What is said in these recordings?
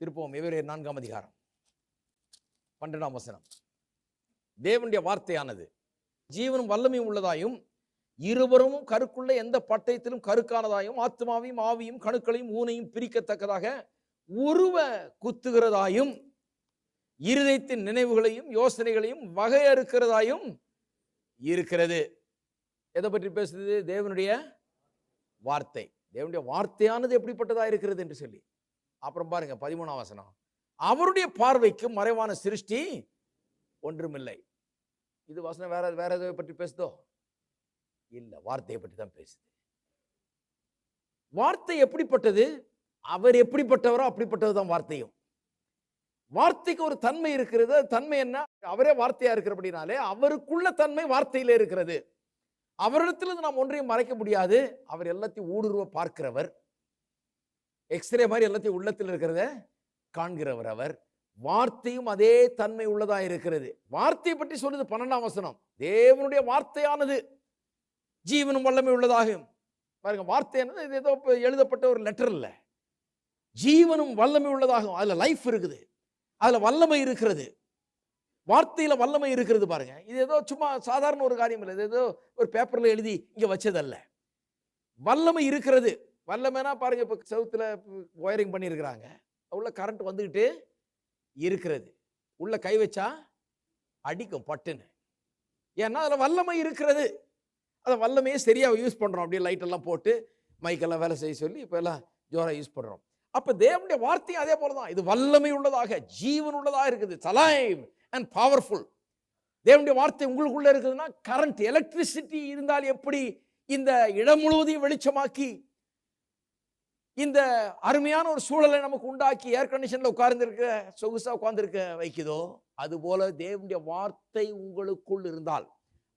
திருப்பவும் எவரே நான்காம் அதிகாரம். பன்னெண்டாம் வசனம். தேவனுடைய வார்த்தையானது ஜீவனும் வல்லமையும் உள்ளதாயும் இருவரும் கருக்குள்ள எந்த பட்டயத்திலும் கருக்கானதாயும் ஆத்மாவையும் ஆவியும் கணுக்களையும் ஊனையும் பிரிக்கத்தக்கதாக உருவ குத்துகிறதாயும் இருதயத்தின் நினைவுகளையும் யோசனைகளையும் வகையறுக்கிறதாயும் இருக்கிறது. எதை பற்றி பேசுறது தேவனுடைய வார்த்தை. தேவனுடைய வார்த்தையானது எப்படிப்பட்டதாக இருக்கிறது என்று சொல்லி. அப்புறம் பாருங்க பதிமூணாம் வசனம். அவருடைய பார்வைக்கு மறைவான சிருஷ்டி ஒன்றுமில்லை. இது வசனம் வேற வேற எதை பற்றி பேசுதோ? இல்லை வார்த்தையை பற்றி தான் பேசுது. வார்த்தை எப்படிப்பட்டது? அவர் எப்படிப்பட்டவரோ அப்படிப்பட்டது தான் வார்த்தையும். வார்த்தைக்கு ஒரு தன்மை இருக்கிறது. தன்மை என்ன? அவரே வார்த்தையா இருக்கிறபடினாலே அவருக்குள்ள தன்மை வார்த்தையில இருக்கிறது. அவரிடத்திலிருந்து நாம் ஒன்றையும் மறைக்க முடியாது. அவர் எல்லாத்தையும் ஊடுருவ பார்க்கிறவர். எக்ஸ்ரே மாதிரி எல்லாத்தையும் உள்ளத்தில் இருக்கிறத காண்கிறவர் அவர். வார்த்தையும் அதே தன்மை உள்ளதாக இருக்கிறது. வார்த்தையை பற்றி சொல்லுது பன்னெண்டாம் வசனம். தேவனுடைய வார்த்தையானது ஜீவனும் வல்லமை உள்ளதாகும். பாருங்க வார்த்தையானது இது ஏதோ எழுதப்பட்ட ஒரு லெட்டர் இல்லை ஜீவனும் வல்லமை உள்ளதாகும். அதில் லைஃப் இருக்குது. அதில் வல்லமை இருக்கிறது. வார்த்தையில் வல்லமை இருக்கிறது பாருங்க. இது ஏதோ சும்மா சாதாரண ஒரு காரியம் இல்லை. இது ஏதோ ஒரு பேப்பரில் எழுதி இங்கே வச்சதல்ல. வல்லமை இருக்கிறது. வரலமேனா பாருங்க இப்போ செவுத்தில் ஒயரிங் பண்ணியிருக்கிறாங்க உள்ள கரண்ட் வந்துக்கிட்டு இருக்கிறது. உள்ள கை வச்சா அடிக்கும் பட்டுன்னு. ஏன்னா அதில் வல்லமை இருக்கிறது. அந்த வல்லமையே சரியாக யூஸ் பண்ணுறோம் அப்படியே லைட்டெல்லாம் போட்டு மைக்கெல்லாம் வேலை செய்ய சொல்லி இப்போ எல்லாம் ஜோராக யூஸ் பண்ணுறோம் அப்போ தேவனுடைய வார்த்தையும் அதே போல தான் இது வல்லமை உள்ளதாக ஜீவன் உள்ளதாக இருக்குது. சலைவ் அண்ட் பவர்ஃபுல் தேவனுடைய வார்த்தை உங்களுக்குள்ளே இருக்குதுன்னா கரண்ட் எலக்ட்ரிசிட்டி இருந்தால் எப்படி இந்த இடம் முழுவதையும் வெளிச்சமாக்கி இந்த அருமையான ஒரு சூழலை நமக்கு உண்டாக்கி ஏர் கண்டிஷனில் உட்கார்ந்துருக்க சொகுசாக உட்கார்ந்துருக்க வைக்குதோ அதுபோல தேவனுடைய வார்த்தை உங்களுக்குள் இருந்தால்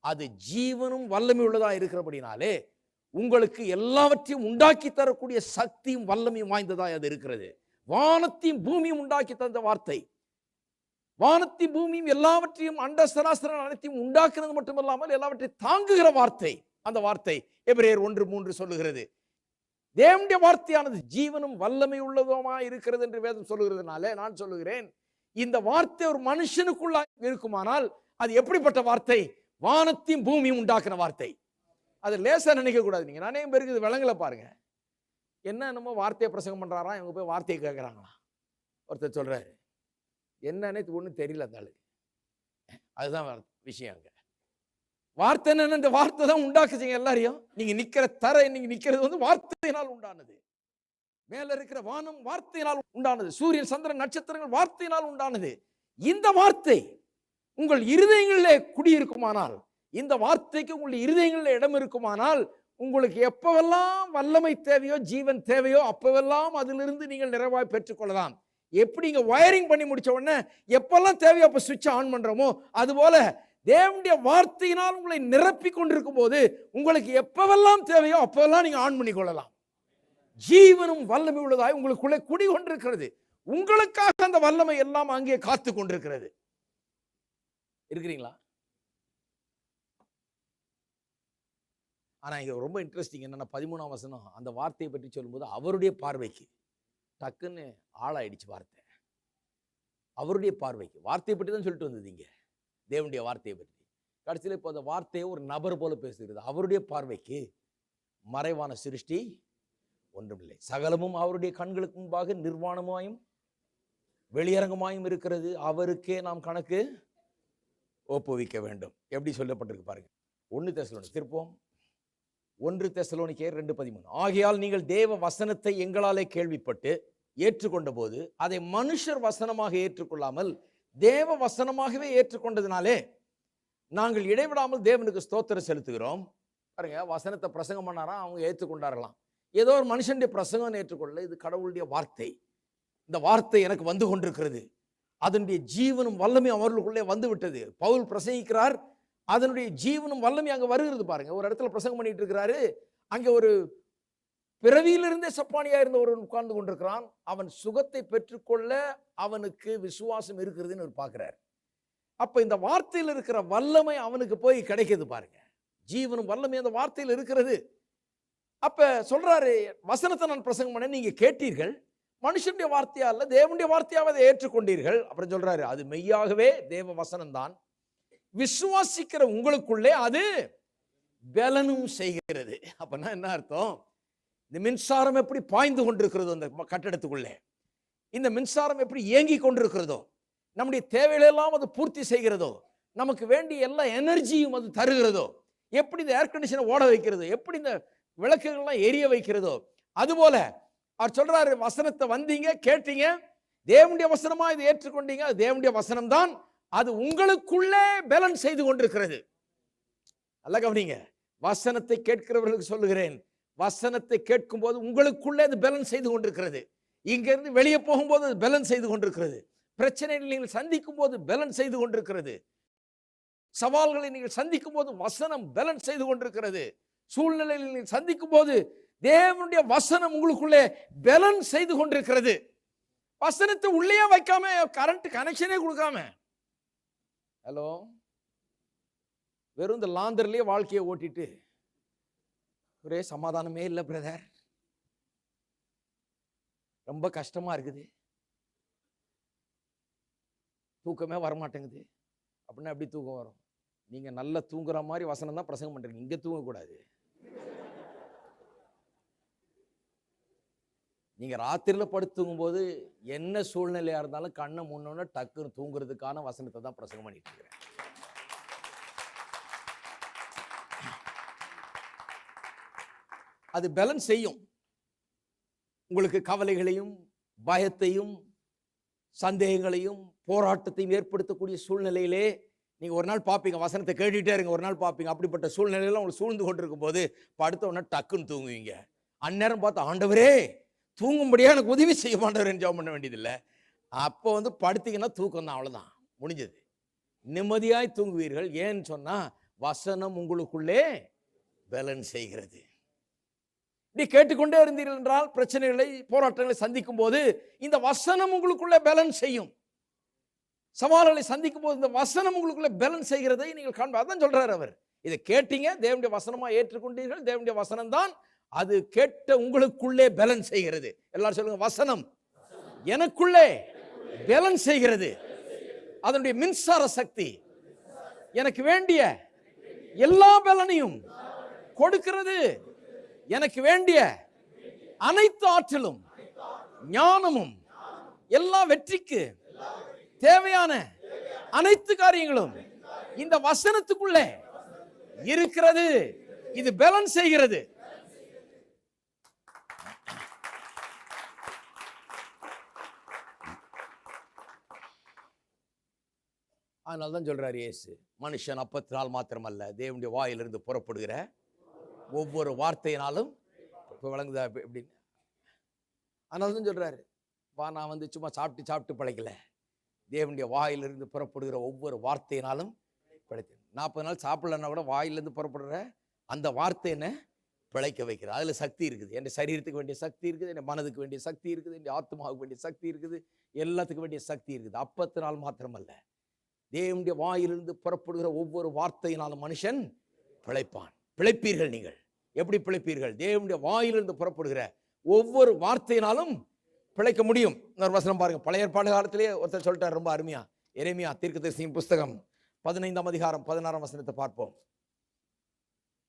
அது ஜீவனும் வல்லமை உள்ளதாக இருக்கிறபடினாலே உங்களுக்கு எல்லாவற்றையும் உண்டாக்கி தரக்கூடிய சக்தியும் வல்லமையும் வாய்ந்ததாக அது இருக்கிறது. வானத்தையும் பூமியும் உண்டாக்கி தந்த வார்த்தை. வானத்தையும் பூமியும் எல்லாவற்றையும் அண்ட சராசரன் அனைத்தையும் உண்டாக்குறது மட்டுமல்லாமல் எல்லாவற்றையும் தாங்குகிற வார்த்தை அந்த வார்த்தை. எபிரேயர் ஒன்று மூன்று சொல்லுகிறது. தேவனுடைய வார்த்தையானது ஜீவனும் வல்லமை உள்ளதுமா இருக்கிறது என்று வேதம் சொல்லுகிறதுனால நான் சொல்லுகிறேன் இந்த வார்த்தை ஒரு மனுஷனுக்குள்ளா இருக்குமானால் அது எப்படிப்பட்ட வார்த்தை? வானத்தையும் பூமியும் உண்டாக்குன வார்த்தை. அது லேசாக நினைக்க கூடாது நீங்க. நானே பேருக்கு இது விலங்கலை பாருங்க. என்ன என்னமோ வார்த்தையை பிரசங்கம் பண்ணுறாராம் இவங்க போய் வார்த்தையை கேட்குறாங்களாம் ஒருத்தர் சொல்றாரு. என்னன்னே ஒன்றும் தெரியல அந்த ஆளுக்கு அதுதான் வார்த்தை- விஷயம் அங்கே. வார்த்தை என்னன்னு இந்த வார்த்தை தான் உண்டாக்குச்சிங்க எல்லாரையும். நீங்க நிக்கிற தர நீங்க நிக்கிறது வந்து வார்த்தையினால் உண்டானது. மேல இருக்கிற வானம் வார்த்தையினால் உண்டானது. சூரியன் சந்திரன் நட்சத்திரங்கள் வார்த்தையினால் உண்டானது. இந்த வார்த்தை உங்கள் இருதயங்களிலே குடியிருக்குமானால் இந்த வார்த்தைக்கு உங்கள் இருதயங்களில் இடம் இருக்குமானால் உங்களுக்கு எப்பவெல்லாம் வல்லமை தேவையோ ஜீவன் தேவையோ அப்பவெல்லாம் அதிலிருந்து நீங்கள் நிறைவாய் பெற்றுக்கொள்ளலாம். எப்படி இங்கே ஒயரிங் பண்ணி முடிச்ச உடனே எப்பெல்லாம் தேவையோ அப்போ சுவிட்ச் ஆன் பண்ணுறோமோ அதுபோல தேவனுடைய வார்த்தையினால் உங்களை நிரப்பி கொண்டிருக்கும் போது உங்களுக்கு எப்பவெல்லாம் தேவையோ அப்பவெல்லாம் நீங்க ஆன் பண்ணி கொள்ளலாம். ஜீவனும் வல்லமை உள்ளதாய் உங்களுக்குள்ளே குடி கொண்டிருக்கிறது உங்களுக்காக அந்த வல்லமை எல்லாம் அங்கே காத்து கொண்டிருக்கிறது. இருக்கிறீங்களா? ஆனால் இங்கே ரொம்ப இன்ட்ரெஸ்டிங் என்னென்னா பதிமூணாம் வசனம் அந்த வார்த்தையை பற்றி சொல்லும்போது அவருடைய பார்வைக்கு டக்குன்னு ஆளாயிடுச்சு வார்த்தை. அவருடைய பார்வைக்கு. வார்த்தையை பற்றி தான் சொல்லிட்டு வந்தது இங்கே. தேவனுடைய வார்த்தையை பற்றி. கடைசியில் இப்போ அந்த வார்த்தையை ஒரு நபர் போல பேசுகிறது. அவருடைய பார்வைக்கு மறைவான சிருஷ்டி ஒன்றுமில்லை. சகலமும் அவருடைய கண்களுக்கு முன்பாக நிர்வாணமாயும் வெளியரங்கமாயும் இருக்கிறது. அவருக்கே நாம் கணக்கு ஒப்புவிக்க வேண்டும். எப்படி சொல்லப்பட்டிருக்கு பாருங்க. ஒன்று தெசலோனி திருப்போம். ஒன்று தெசலோனிக்கே ரெண்டு பதிமூணு. ஆகையால் நீங்கள் தேவ வசனத்தை எங்களாலே கேள்விப்பட்டு ஏற்றுக்கொண்ட போது அதை மனுஷர் வசனமாக ஏற்றுக்கொள்ளாமல் தேவ வசனமாகவே ஏற்றுக்கொண்டதுனாலே நாங்கள் இடைவிடாமல் தேவனுக்கு ஸ்தோத்திரம் செலுத்துகிறோம். பாருங்க வசனத்தை பிரசங்கம் பண்ணாரா? அவங்க ஏற்றுக்கொண்டாரலாம். ஏதோ ஒரு மனுஷனுடைய பிரசங்கம் ஏற்றுக்கொள்ள இது கடவுளுடைய வார்த்தை. இந்த வார்த்தை எனக்கு வந்து கொண்டிருக்கிறது. அதனுடைய ஜீவனும் வல்லமை அவர்களுக்குள்ளே வந்து விட்டது. பவுல் பிரசங்கிக்கிறார். அதனுடைய ஜீவனும் வல்லமை அங்கே வருகிறது பாருங்க. ஒரு இடத்துல பிரசங்கம் பண்ணிட்டு இருக்கிறாரு. அங்கே ஒரு பிறவியிலிருந்தே சப்பானியா இருந்த ஒருவன் உட்கார்ந்து கொண்டிருக்கிறான். அவன் சுகத்தை பெற்றுக்கொள்ள அவனுக்கு விசுவாசம் இருக்கிறதுன்னு அவர் பார்க்குறாரு அப்போ இந்த வார்த்தையில் இருக்கிற வல்லமை அவனுக்கு போய் கிடைக்கிது பாருங்க. ஜீவனும் வல்லமை அந்த வார்த்தையில் இருக்கிறது. அப்போ சொல்கிறாரு வசனத்தை நான் பிரசங்கம் பண்ண நீங்கள் கேட்டீர்கள். மனுஷனுடைய வார்த்தையா இல்லை தேவனுடைய வார்த்தையாக அதை ஏற்றுக்கொண்டீர்கள். அப்புறம் சொல்கிறாரு அது மெய்யாகவே தேவ வசனம்தான். விசுவாசிக்கிற உங்களுக்குள்ளே அது பலனும் செய்கிறது. அப்பனா என்ன அர்த்தம்? இந்த மின்சாரம் எப்படி பாய்ந்து கொண்டிருக்கிறது அந்த கட்டடத்துக்குள்ளே. இந்த மின்சாரம் எப்படி இயங்கி கொண்டிருக்கிறதோ நம்முடைய தேவையிலெல்லாம் அது பூர்த்தி செய்கிறதோ நமக்கு வேண்டிய எல்லா எனர்ஜியும் அது தருகிறதோ எப்படி இந்த ஏர் கண்டிஷனை ஓட வைக்கிறதோ எப்படி இந்த விளக்குகள்லாம் எரிய வைக்கிறதோ அதுபோல அவர் சொல்றாரு வசனத்தை வந்தீங்க கேட்டீங்க தேவனுடைய வசனமா இதை ஏற்றுக்கொண்டீங்க அது தேவனுடைய வசனம் தான் அது உங்களுக்குள்ளே பேலன்ஸ் செய்து கொண்டிருக்கிறது. நல்ல கவனிங்க வசனத்தை கேட்கிறவர்களுக்கு சொல்லுகிறேன் வசனத்தை கேட்கும்போது உங்களுக்குள்ளே அது பேலன்ஸ் செய்து கொண்டிருக்கிறது. இங்கிருந்து வெளியே போகும்போது அது பேலன்ஸ் செய்து கொண்டிருக்கிறது. பிரச்சனைகளை நீங்கள் சந்திக்கும் போது பேலன்ஸ் செய்து கொண்டிருக்கிறது. சவால்களை நீங்கள் சந்திக்கும் போது வசனம் பேலன்ஸ் செய்து கொண்டிருக்கிறது. சூழ்நிலையில் நீங்கள் சந்திக்கும் போது தேவனுடைய வசனம் உங்களுக்குள்ளே பேலன்ஸ் செய்து கொண்டிருக்கிறது. வசனத்தை உள்ளே வைக்காம கரண்ட் கனெக்ஷனே கொடுக்காம. ஹலோ வெறும் இந்த லாந்தர்லயே வாழ்க்கையை ஓட்டிட்டு ஒரே சமாதானமே இல்லை பிரதர் ரொம்ப கஷ்டமாக இருக்குது. தூக்கமே வரமாட்டேங்குது. அப்படின்னா எப்படி தூக்கம் வரும்? நீங்கள் நல்லா தூங்குற மாதிரி வசனம் தான் பிரசங்கம் பண்ணுறீங்க இங்கே தூங்கக்கூடாது. நீங்கள் ராத்திரியில் படுத்து தூங்கும்போது என்ன சூழ்நிலையாக இருந்தாலும் கண்ணை முன்னோன்னு டக்குன்னு தூங்குறதுக்கான வசனத்தை தான் பிரசங்கம் பண்ணிட்டு இருக்கிறேன். அது பேலன்ஸ் செய்யும். உங்களுக்கு கவலைகளையும் பயத்தையும் சந்தேகங்களையும் போராட்டத்தையும் ஏற்படுத்தக்கூடிய சூழ்நிலையிலே நீங்கள் ஒரு நாள் பார்ப்பீங்க வசனத்தை கேட்டுகிட்டே இருங்க ஒரு நாள் பார்ப்பீங்க அப்படிப்பட்ட சூழ்நிலையில உங்களுக்கு சூழ்ந்து கொண்டிருக்கும் போது படுத்த உடனே டக்குன்னு தூங்குவீங்க. அந்நேரம் பார்த்து ஆண்டவரே தூங்கும்படியாக எனக்கு உதவி செய்ய மாட்டவர் ஜெபம் பண்ண வேண்டியதில்லை. அப்போ வந்து படுத்தீங்கன்னா தூக்கம் தான் அவ்வளோதான் முடிஞ்சது. நிம்மதியாய் தூங்குவீர்கள். ஏன்னு சொன்னால் வசனம் உங்களுக்குள்ளே பேலன்ஸ் செய்கிறது. நீ கேட்டுக்கொண்டே இருந்தீர்கள் என்றால் பிரச்சனைகளை போராட்டங்களை சந்திக்கும் போது இந்த வசனம் உங்களுக்குள்ளே பேலன்ஸ் செய்யும். சவால்களை சந்திக்கும் போது இந்த வசனம் உங்களுக்குள்ளே பேலன்ஸ் செய்கிறதை நீங்கள் காண்பார் தான் சொல்றாரு அவர். இதை கேட்டீங்க தேவனுடைய வசனமா ஏற்றுக்கொண்டீர்கள் தேவனுடைய வசனம் தான் அது கேட்ட உங்களுக்குள்ளே பேலன்ஸ் செய்கிறது. எல்லாரும் சொல்லுங்க வசனம் எனக்குள்ளே பேலன்ஸ் செய்கிறது. அதனுடைய மின்சார சக்தி எனக்கு வேண்டிய எல்லா பலனையும் கொடுக்கிறது. எனக்கு வேண்டிய அனைத்து ஆற்றலும் ஞானமும் எல்லா வெற்றிக்கு தேவையான அனைத்து காரியங்களும் இந்த வசனத்துக்குள்ளே இருக்கிறது. இது பேலன்ஸ் செய்கிறது. அதனால தான் சொல்றாரு இயேசு மனுஷன் அப்பத்தினால் மாத்திரமல்ல தேவனுடைய வாயிலிருந்து புறப்படுகிற ஒவ்வொரு வார்த்தையினாலும் இப்போ விளங்குதா எப்படின்னு அதனால தான் சொல்கிறாரு வா நான் வந்து சும்மா சாப்பிட்டு சாப்பிட்டு பழைக்கல. தேவனுடைய வாயிலிருந்து புறப்படுகிற ஒவ்வொரு வார்த்தையினாலும் பிழைத்தேன் நாற்பது நாள் சாப்பிடலன்னா கூட வாயிலிருந்து புறப்படுற அந்த வார்த்தை என்ன? பிழைக்க வைக்கிறது. அதில் சக்தி இருக்குது. என் சரீரத்துக்கு வேண்டிய சக்தி இருக்குது. என் மனதுக்கு வேண்டிய சக்தி இருக்குது. என் ஆத்மாவுக்கு வேண்டிய சக்தி இருக்குது. எல்லாத்துக்கும் வேண்டிய சக்தி இருக்குது. அப்பத்தினால் மாத்திரமல்ல. தேவனுடைய வாயிலிருந்து புறப்படுகிற ஒவ்வொரு வார்த்தையினாலும் மனுஷன் பிழைப்பான். பிழைப்பீர்கள் நீங்கள். எப்படி பிழைப்பீர்கள்? தேவனுடைய வாயிலிருந்து புறப்படுகிற ஒவ்வொரு வார்த்தையினாலும் பிழைக்க முடியும். இன்னொரு வசனம் பாருங்க. பழைய ஏற்பாடு காலத்திலேயே ஒருத்தர் சொல்லிட்டார் ரொம்ப அருமையா. எரேமியா தீர்க்கதரிசியின் புஸ்தகம் பதினைந்தாம் அதிகாரம் பதினாறாம் வசனத்தை பார்ப்போம்.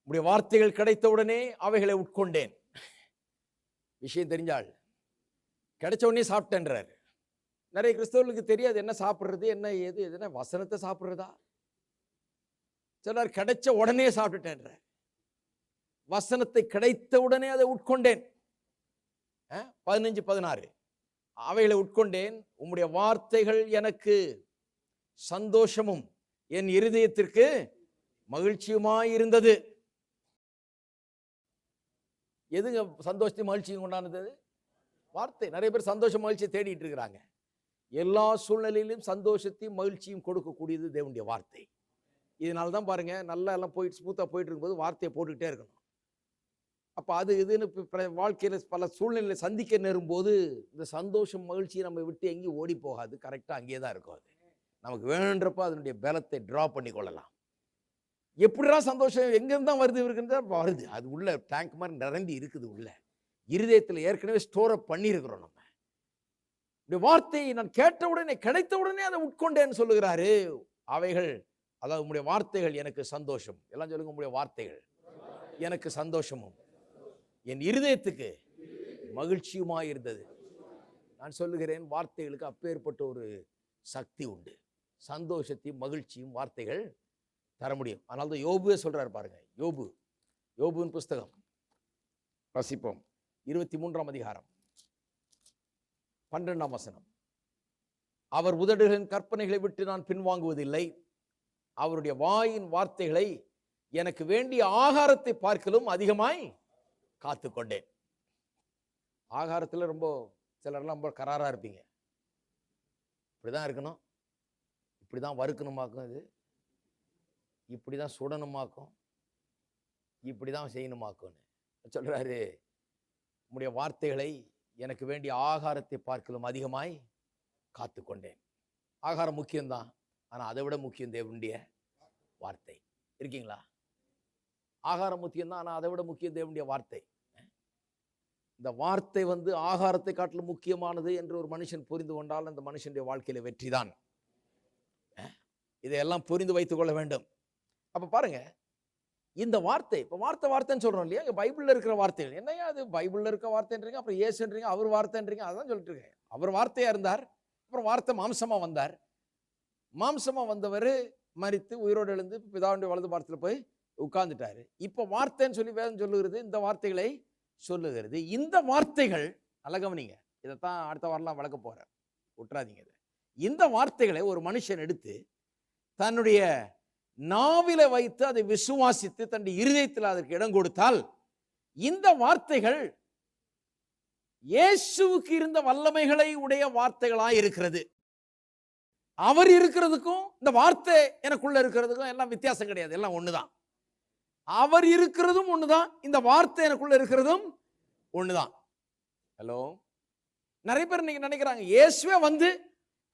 உடைய வார்த்தைகள் கிடைத்த உடனே அவைகளை உட்கொண்டேன். விஷயம் தெரிஞ்சால் கிடைச்ச உடனே சாப்பிட்டேன்றார். நிறைய கிறிஸ்தவர்களுக்கு தெரியாது என்ன சாப்பிடுறது என்ன ஏது எதுனா வசனத்தை சாப்பிடுறதா? சிலர் கிடைச்ச உடனே சாப்பிட்டுட்டேன்றார். வசனத்தை கிடைத்த உடனே அதை உட்கொண்டேன். பதினஞ்சு பதினாறு. அவைகளை உட்கொண்டேன். உம்முடைய வார்த்தைகள் எனக்கு சந்தோஷமும் என் இருதயத்திற்கு மகிழ்ச்சியுமாய் இருந்தது. எதுங்க சந்தோஷத்தையும் மகிழ்ச்சியும் கொண்டாடுது வார்த்தை. நிறைய பேர் சந்தோஷம் மகிழ்ச்சியை தேடிட்டு இருக்கிறாங்க. எல்லா சூழ்நிலையிலும் சந்தோஷத்தையும் மகிழ்ச்சியும் கொடுக்கக்கூடியது தேவனுடைய வார்த்தை. இதனால தான் பாருங்க நல்லா எல்லாம் போயிட்டு ஸ்மூத்தாக போயிட்டு இருக்கும்போது வார்த்தையை போட்டுக்கிட்டே இருக்கணும். அப்போ அது இதுன்னு இப்போ பிற- பல சூழ்நிலை சந்திக்க நேரும்போது இந்த சந்தோஷம் மகிழ்ச்சியை நம்ம விட்டு எங்கேயும் ஓடி போகாது. கரெக்டாக அங்கேயே தான் இருக்கும் அது. நமக்கு வேணுன்றப்ப அதனுடைய பலத்தை ட்ரா பண்ணி கொள்ளலாம். எப்படிலாம் சந்தோஷம் எங்கேருந்து தான் வருது இருக்குன்னு தான் வருது. அது உள்ள டேங்க் மாதிரி நிரம்பி இருக்குது உள்ள. இருதயத்தில் ஏற்கனவே ஸ்டோரப் பண்ணியிருக்கிறோம் நம்ம. இந்த வார்த்தையை நான் கேட்ட உடனே கிடைத்த உடனே அதை உட்கொண்டேன்னு சொல்லுகிறாரு. அவைகள் அதாவது உங்களுடைய வார்த்தைகள் எனக்கு சந்தோஷம். எல்லாம் சொல்லுங்க உங்களுடைய வார்த்தைகள். எனக்கு சந்தோஷமும். என் இருதயத்துக்கு மகிழ்ச்சியுமாய் இருந்தது. நான் சொல்லுகிறேன் வார்த்தைகளுக்கு அப்பேற்பட்ட ஒரு சக்தி உண்டு. சந்தோஷத்தையும் மகிழ்ச்சியும் வார்த்தைகள் தர முடியும். ஆனால் தான் யோபுவே சொல்கிறார் பாருங்க யோபு. யோபுவின் புஸ்தகம். ரசிப்போம் இருபத்தி மூன்றாம் அதிகாரம். பன்னிரெண்டாம் வசனம். அவர் உதடுகளின் கற்பனைகளை விட்டு நான் பின்வாங்குவதில்லை. அவருடைய வாயின் வார்த்தைகளை எனக்கு வேண்டிய ஆகாரத்தை பார்க்கலும் அதிகமாய் காத்துக்கொண்டேன். ஆகாரத்தில் ரொம்ப சிலர்லாம் ரொம்ப கராராக இருப்பீங்க. இப்படி தான் இருக்கணும். இப்படி தான் வறுக்கணுமாக்கும் இது. இப்படி தான் சுடணுமாக்கும். இப்படி தான் செய்யணுமாக்கும்னு சொல்கிறாரு உம்முடைய வார்த்தைகளை எனக்கு வேண்டிய ஆகாரத்தை பார்க்கலும் அதிகமாய் காத்துக்கொண்டேன். ஆகாரம் முக்கியம்தான். ஆனால் அதை விட முக்கியம் தேவனுடைய வார்த்தை. இருக்கீங்களா? ஆகாரம் முக்கியம்தான் ஆனால் அதை விட முக்கியம் தேவனுடைய வார்த்தை. இந்த வார்த்தை வந்து ஆகாரத்தை காட்டிலும் முக்கியமானது என்று ஒரு மனுஷன் புரிந்து கொண்டால் அந்த மனுஷனுடைய வாழ்க்கையில வெற்றிதான் தான். இதையெல்லாம் புரிந்து வைத்துக் கொள்ள வேண்டும். அப்போ பாருங்க இந்த வார்த்தை இப்போ வார்த்தை வார்த்தைன்னு சொல்றோம் இல்லையா? பைபிளில் இருக்கிற வார்த்தைகள். என்னையா அது? பைபிளில் இருக்க வார்த்தைன்றீங்க அப்புறம் இயேசுன்றீங்க அவர் வார்த்தைன்றீங்க அதான் சொல்லிட்டு இருக்கேன். அவர் வார்த்தையாக இருந்தார் அப்புறம் வார்த்தை மாம்சமா வந்தார். மாம்சமா வந்தவர் மறித்து உயிரோடு எழுந்து பிதாவுடைய வலது பாரத்தில் போய் உட்கார்ந்துட்டார். இப்போ வார்த்தைன்னு சொல்லி வேதம் சொல்லுகிறது இந்த வார்த்தைகளை சொல்லுகிறது. இந்த வார்த்தைகள் அழகவனிங்க இதைத்தான் அடுத்த வாரம்லாம் வளர்க்க போகிறேன் விட்டுறாதீங்க இதை. இந்த வார்த்தைகளை ஒரு மனுஷன் எடுத்து தன்னுடைய நாவில வைத்து அதை விசுவாசித்து தன்னுடைய இருதயத்தில் அதற்கு இடம் கொடுத்தால் இந்த வார்த்தைகள் இயேசுவுக்கு இருந்த வல்லமைகளை உடைய வார்த்தைகளாக இருக்கிறது. அவர் இருக்கிறதுக்கும் இந்த வார்த்தை எனக்குள்ள இருக்கிறதுக்கும் எல்லாம் வித்தியாசம் கிடையாது. எல்லாம் ஒண்ணுதான். அவர் இருக்கிறதும் ஒண்ணுதான் இந்த வார்த்தை எனக்குள்ள இருக்கிறதும் ஒண்ணுதான். ஹலோ நிறைய பேர் இன்னைக்கு நினைக்கிறாங்க இயேசுவே வந்து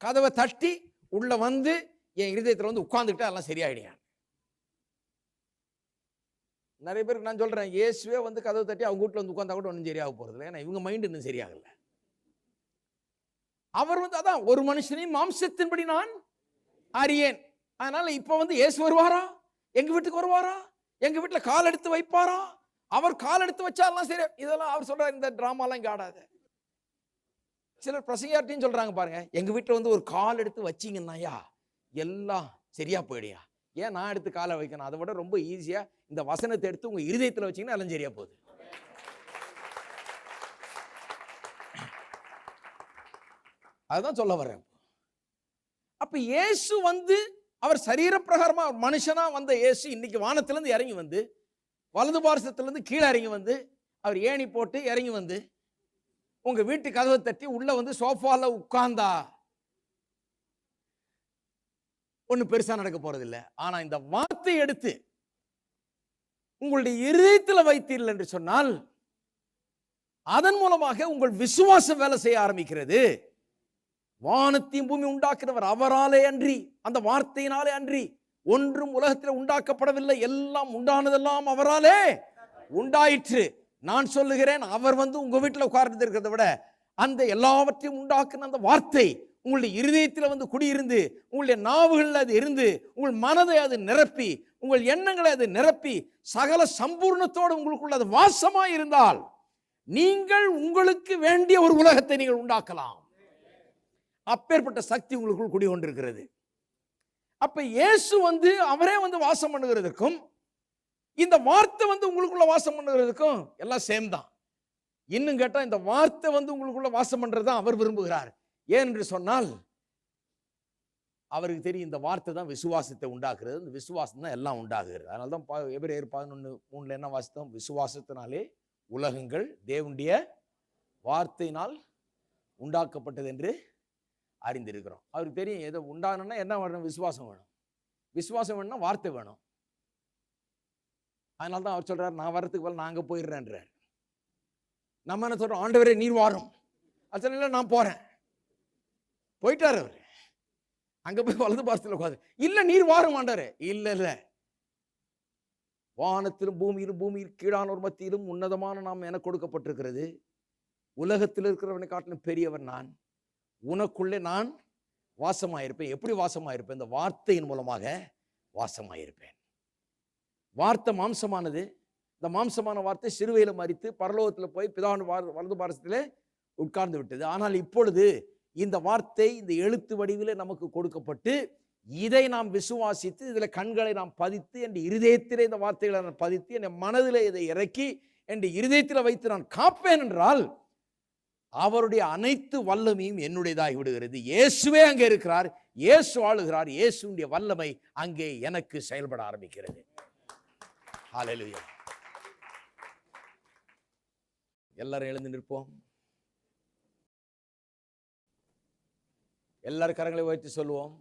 கதவை தட்டி உள்ள வந்து என் இருதயத்தில் வந்து உட்கார்ந்துக்கிட்டா எல்லாம் சரியாயிடுங்க நிறைய பேருக்கு நான் சொல்றேன் இயேசுவே வந்து கதவை தட்டி அவங்க வீட்டுல வந்து உட்காந்தா கூட ஒன்றும் சரியாக போறது இல்லை. ஏன்னா இவங்க மைண்ட் இன்னும் சரியாகல. அவர் வந்து அதான் ஒரு மனுஷனின் மாம்சத்தின்படி நான் அறியேன். அதனால இப்போ வந்து இயேசு வருவாரா? எங்க வீட்டுக்கு வருவாரா? எங்க வீட்டில் கால் எடுத்து வைப்பாரா? அவர் கால் எடுத்து வச்சாலாம் சரி. இதெல்லாம் அவர் சொல்றாரு இந்த டிராமாலாம் இங்கே ஆடாது. சிலர் பிரசங்கியார்ட்டையும் சொல்றாங்க பாருங்க எங்க வீட்டில் வந்து ஒரு கால் எடுத்து வச்சீங்கன்னாயா? எல்லாம் சரியா போயிடுயா? ஏன் நான் எடுத்து காலை வைக்கணும்? அதை விட ரொம்ப ஈஸியா இந்த வசனத்தை எடுத்து உங்க இருதயத்தில் வச்சீங்கன்னா எல்லாம் சரியா போகுது. அதுதான் சொல்ல வர்றேன். அப்ப இயேசு வந்து அவர் சரீரப்பிரகாரமாக மனுஷனாக வந்த இயேசு இன்னைக்கு வானத்திலேருந்து இறங்கி வந்து வலது பாரசத்துலேருந்து கீழே இறங்கி வந்து அவர் ஏணி போட்டு இறங்கி வந்து உங்கள் வீட்டு கதவை தட்டி உள்ளே வந்து சோஃபாவில் உட்கார்ந்தா ஒன்றும் பெருசாக நடக்க போகிறதில்ல ஆனால் இந்த வார்த்தை எடுத்து உங்களுடைய இருதயத்தில் வைத்தீர்கள் என்று சொன்னால் அதன் மூலமாக உங்கள் விசுவாசம் வேலை செய்ய ஆரம்பிக்கிறது. வானத்தையும் பூமி உண்டாக்குறவர் அவராலே அன்றி அந்த வார்த்தையினாலே அன்றி ஒன்றும் உலகத்தில் உண்டாக்கப்படவில்லை. எல்லாம் உண்டானதெல்லாம் அவராலே உண்டாயிற்று. நான் சொல்லுகிறேன் அவர் வந்து உங்க வீட்டில் உட்கார்ந்து இருக்கிறத விட அந்த எல்லாவற்றையும் உண்டாக்குன அந்த வார்த்தை உங்களுடைய இருதயத்தில் வந்து குடியிருந்து உங்களுடைய நாவுகளில் அது இருந்து உங்கள் மனதை அது நிரப்பி உங்கள் எண்ணங்களை அது நிரப்பி சகல சம்பூர்ணத்தோடு உங்களுக்குள்ள அது வாசமாக இருந்தால் நீங்கள் உங்களுக்கு வேண்டிய ஒரு உலகத்தை நீங்கள் உண்டாக்கலாம். அப்பேற்பட்ட சக்தி உங்களுக்குள் குடிகொண்டிருக்கிறது. அப்ப இயேசு வந்து அவரே வந்து வாசம் பண்ணுகிறதுக்கும் இந்த வார்த்தை வந்து உங்களுக்குள்ள வாசம் பண்ணுகிறதுக்கும் எல்லாம் சேம் தான். இன்னும் கேட்டா இந்த வார்த்தை வந்து உங்களுக்குள்ள வாசம் பண்றதுதான் அவர் விரும்புகிறார். ஏன் என்று சொன்னால் அவருக்கு தெரியும் இந்த வார்த்தை தான் விசுவாசத்தை உண்டாக்குறது. இந்த விசுவாசம் தான் எல்லாம் உண்டாகுகிறது. அதனால தான் பா- எபிரேயர் பதினொன்று மூணில் என்ன வாசித்தோம்? விசுவாசத்தினாலே உலகங்கள் தேவனுடைய வார்த்தையினால் உண்டாக்கப்பட்டது என்று அறிந்திருக்கிறோம். அவருக்கு தெரியும் எதை உண்டாகணும்னா என்ன வேணும்? விசுவாசம் வேணும். விசுவாசம் வேணும்னா வார்த்தை வேணும். அதனால தான் அவர் சொல்றாரு நான் வர்றதுக்கு போல நான் அங்க போயிடுறேன்றார். நம்ம என்ன சொல்றோம்? ஆண்டவரே நீர் வாரும். அது சொல்ல, நான் போறேன். போயிட்டாரு அவர். அங்க போய் வலது பாசத்தில் உட்காந்து இல்ல நீர் வாரும் ஆண்டவரே. இல்ல இல்ல. வானத்திலும் பூமியிலும் பூமியில் கீழானோர் மத்தியிலும் உன்னதமான நாம் என கொடுக்கப்பட்டிருக்கிறது. உலகத்தில் இருக்கிறவனை காட்டிலும் பெரியவர் நான். உனக்குள்ளே நான் வாசமாயிருப்பேன். எப்படி வாசமாயிருப்பேன்? இந்த வார்த்தையின் மூலமாக வாசமாயிருப்பேன். வார்த்தை மாம்சமானது. இந்த மாம்சமான வார்த்தை சிறுவையில் மறித்து பரலோகத்தில் போய் பிதாவின் வார- வலது பாரசத்தில் உட்கார்ந்து விட்டது. ஆனால் இப்பொழுது இந்த வார்த்தை இந்த எழுத்து வடிவில் நமக்கு கொடுக்கப்பட்டு இதை நாம் விசுவாசித்து இதில் கண்களை நாம் பதித்து என் இருதயத்திலே இந்த வார்த்தைகளை நான் பதித்து என் மனதில் இதை இறக்கி என் இருதயத்தில் வைத்து நான் காப்பேன் என்றால் அவருடைய அனைத்து வல்லமையும் என்னுடையதாகி விடுகிறது. இயேசுவே அங்கே இருக்கிறார். இயேசு ஆளுகிறார். இயேசுடைய வல்லமை அங்கே எனக்கு செயல்பட ஆரம்பிக்கிறது. ஹalleluya எல்லாரும் எழுந்து நிற்போம். எல்லாரும் கரங்களை உயர்த்தி சொல்லுவோம்.